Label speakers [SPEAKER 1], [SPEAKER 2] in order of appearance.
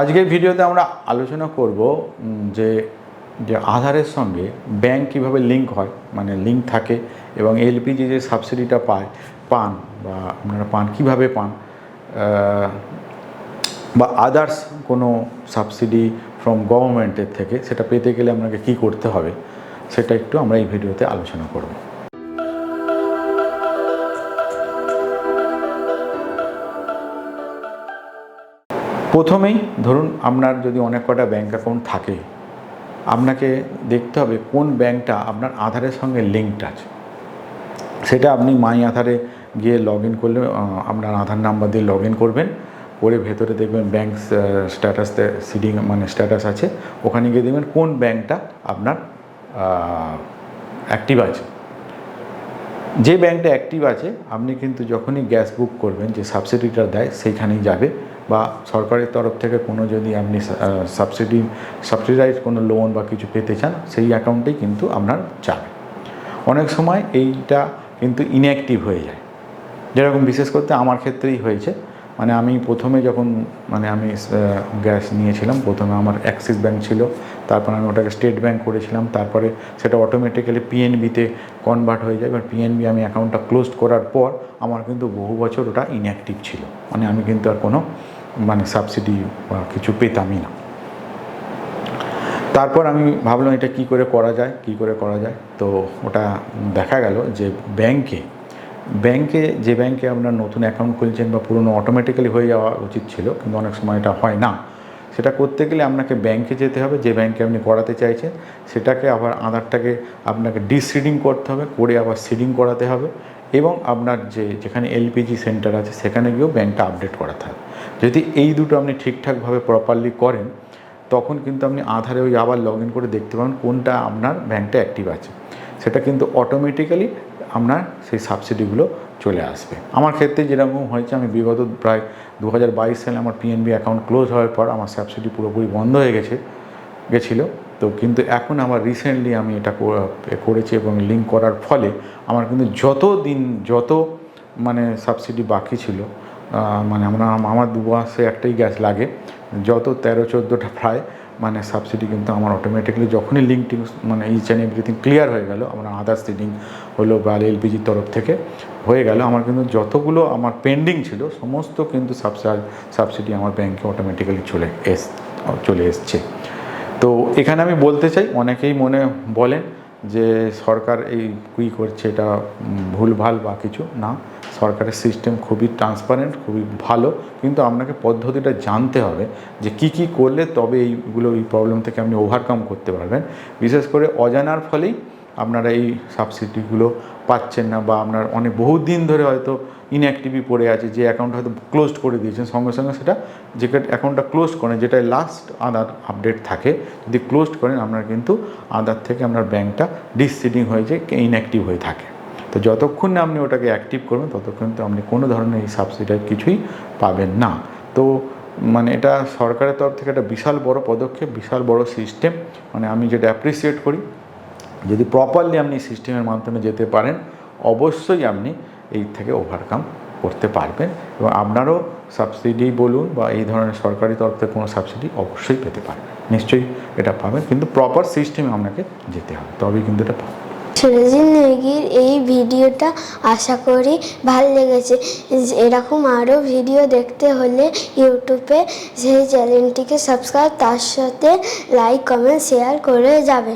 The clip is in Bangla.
[SPEAKER 1] আজকের ভিডিওতে আমরা আলোচনা করব যে যে আধারের সঙ্গে ব্যাংক কীভাবে লিংক হয় মানে লিংক থাকে এবং এলপিজি যে সাবসিডিটা পায়, পান বা আপনারা পান, কীভাবে পান বা আদার্স কোনো সাবসিডি ফ্রম গভর্নমেন্টের থেকে, সেটা পেতে গেলে আপনাকে কী করতে হবে, সেটা একটু আমরা এই ভিডিওতে আলোচনা করব। প্রথমেই ধরুন আপনার যদি অনেক কটা ব্যাঙ্ক অ্যাকাউন্ট থাকে, আপনাকে দেখতে হবে কোন ব্যাঙ্কটা আপনার আধারের সঙ্গে লিঙ্কড আছে। সেটা আপনি মাই আধারে গিয়ে লগ ইন করলে আপনার আধার নাম্বার দিয়ে লগ ইন করবেন, করে ভেতরে দেখবেন ব্যাঙ্ক স্ট্যাটাস সিডিং মানে স্ট্যাটাস আছে। ওখানে গিয়ে দেখবেন কোন ব্যাঙ্কটা আপনার অ্যাক্টিভ আছে। যে ব্যাংকটা অ্যাক্টিভ আছে, আপনি কিন্তু যখনই গ্যাস বুক করবেন, যে সাবসিডিটা দেয় সেইখানেই যাবে। বা সরকারের তরফ থেকে কোনো যদি আপনি সাবসিডি সাবসিডাইজ কোনো লোন বা কিছু পেতে চান, সেই অ্যাকাউন্টেই কিন্তু আপনার যাবে। অনেক সময় এইটা কিন্তু ইনঅ্যাক্টিভ হয়ে যায়। যেরকম বিশেষ করতে আমার ক্ষেত্রেই হয়েছে। মানে আমি প্রথমে যখন মানে আমি গ্যাস নিয়েছিলাম, প্রথমে আমার অ্যাক্সিস ব্যাঙ্ক ছিল, তারপর আমি ওটাকে স্টেট ব্যাঙ্ক করেছিলাম, তারপরে সেটা অটোমেটিক্যালি পিএনবিতে কনভার্ট হয়ে যায়। এবার পিএনবি আমি অ্যাকাউন্টটা ক্লোজ করার পর, আমার কিন্তু বহু বছর ওটা ইনঅ্যাক্টিভ ছিল। মানে আমি কিন্তু আর কোনো মানে সাবসিডি বা কিছু পেতামই না। তারপর আমি ভাবলাম এটা কি করে করা যায়, কি করে করা যায়? তো ওটা দেখা গেল যে ব্যাংকে ব্যাংকে, যে ব্যাংকে আপনার নতুন অ্যাকাউন্ট খুলছেন বা পুরনো অটোমেটিক্যালি হয়ে যাওয়া উচিত ছিল, কিন্তু অনেক সময় এটা হয় না। সেটা করতে গেলে আপনাকে ব্যাংকে যেতে হবে, যে ব্যাংকে আপনি করাতে চাইছেন, সেটাকে আবার আধারটাকে আপনাকে ডিসিডিং করতে হবে, করে আবার সিডিং করাতে হবে। এবং আপনার যে যেখানে এলপিজি সেন্টার আছে সেখানে গিয়েও ব্যাংকটা আপডেট করা থাকে যদি এই দুটো আপনি ঠিকঠাকভাবে প্রপারলি করেন, তখন কিন্তু আপনি আধারে ওই আবার লগ ইন করে দেখতে পাবেন কোনটা আপনার ব্যাংকটা অ্যাক্টিভ আছে। সেটা কিন্তু অটোমেটিক্যালি আপনার সেই সাবসিডিগুলো চলে আসবে। আমার ক্ষেত্রে যেরকম হয়েছে, আমি বিগত প্রায় দু হাজার বাইশ সালে আমার পিএনবি অ্যাকাউন্ট ক্লোজ হওয়ার পর আমার সাবসিডি পুরোপুরি বন্ধ হয়ে গেছে, গেছিল। তো কিন্তু এখন আমার রিসেন্টলি আমি এটা করেছি এবং লিঙ্ক করার ফলে আমার কিন্তু যত দিন, যত মানে সাবসিডি বাকি ছিল মানে আমরা আমার দু মাসে একটাই গ্যাস লাগে, যত তেরো, চোদ্দোটা প্রায় মানে সাবসিডি কিন্তু আমার অটোমেটিক্যালি যখনই লিঙ্ক মানে ইচ অ্যান্ড এভরিথিং ক্লিয়ার হয়ে গেল, আমার আদার্স লিঙ্ক হলো বা এলপিজির তরফ থেকে হয়ে গেল, আমার কিন্তু যতগুলো আমার পেন্ডিং ছিল, সমস্ত কিন্তু সাবসিডি আমার ব্যাংকে অটোমেটিক্যালি চলে এস, চলে এসছে। তো এখানে আমি বলতে চাই, অনেকেই মনে বলেন যে সরকার এই কী করছে এটা ভুলভাল বা কিছু না। সরকারের সিস্টেম খুবই ট্রান্সপারেন্ট খুবই ভালো, কিন্তু আপনাকে পদ্ধতিটা জানতে হবে যে কি কি করলে তবে এইগুলো, এই প্রবলেম থেকে আপনি ওভারকাম করতে পারবেন। বিশেষ করে অজানার ফলেই আপনারা এই সাবসিডিগুলো পাচ্ছেন না বা আপনার অনেক বহুদিন ধরে হয়তো ইনঅ্যাক্টিভই পড়ে আছে, যে অ্যাকাউন্ট হয়তো ক্লোজড করে দিয়েছেন, সঙ্গে সঙ্গে সেটা যে অ্যাকাউন্টটা ক্লোজ করেন যেটা লাস্ট আধার আপডেট থাকে, যদি ক্লোজড করেন, আপনার কিন্তু আধার থেকে আপনার ব্যাংকটা ডিসিডিং হয়ে যায় ইনঅ্যাক্টিভ হয়ে থাকে। তো যতক্ষণ না আপনি ওটাকে অ্যাক্টিভ করবেন, ততক্ষণ তো আপনি কোনো ধরনের এই সাবসিডার কিছুই পাবেন না। তো মানে এটা সরকারের তরফ থেকে একটা বিশাল বড় পদক্ষেপ, বিশাল বড় সিস্টেম মানে আমি যেটা অ্যাপ্রিসিয়েট করি যদি প্রপারলি আপনি সিস্টেমের মাধ্যমে যেতে পারেন, অবশ্যই আপনি এই থেকে ওভারকাম করতে পারবেন এবং আপনারও সাবসিডি বলুন বা এই ধরনের সরকারি তরফ থেকে কোনো সাবসিডি অবশ্যই পেতে পারবেন নিশ্চয়ই এটা পাবেন, কিন্তু প্রপার সিস্টেমে আপনাকে যেতে হবে, তবেই কিন্তু এটা পাবেন।
[SPEAKER 2] সুরজিৎ নেগির এই ভিডিওটা আশা করি ভালো লেগেছে। এরকম আরও ভিডিও দেখতে হলে ইউটিউবে সেই চ্যানেলটিকে সাবস্ক্রাইব তার সাথে লাইক কমেন্ট শেয়ার করে যাবে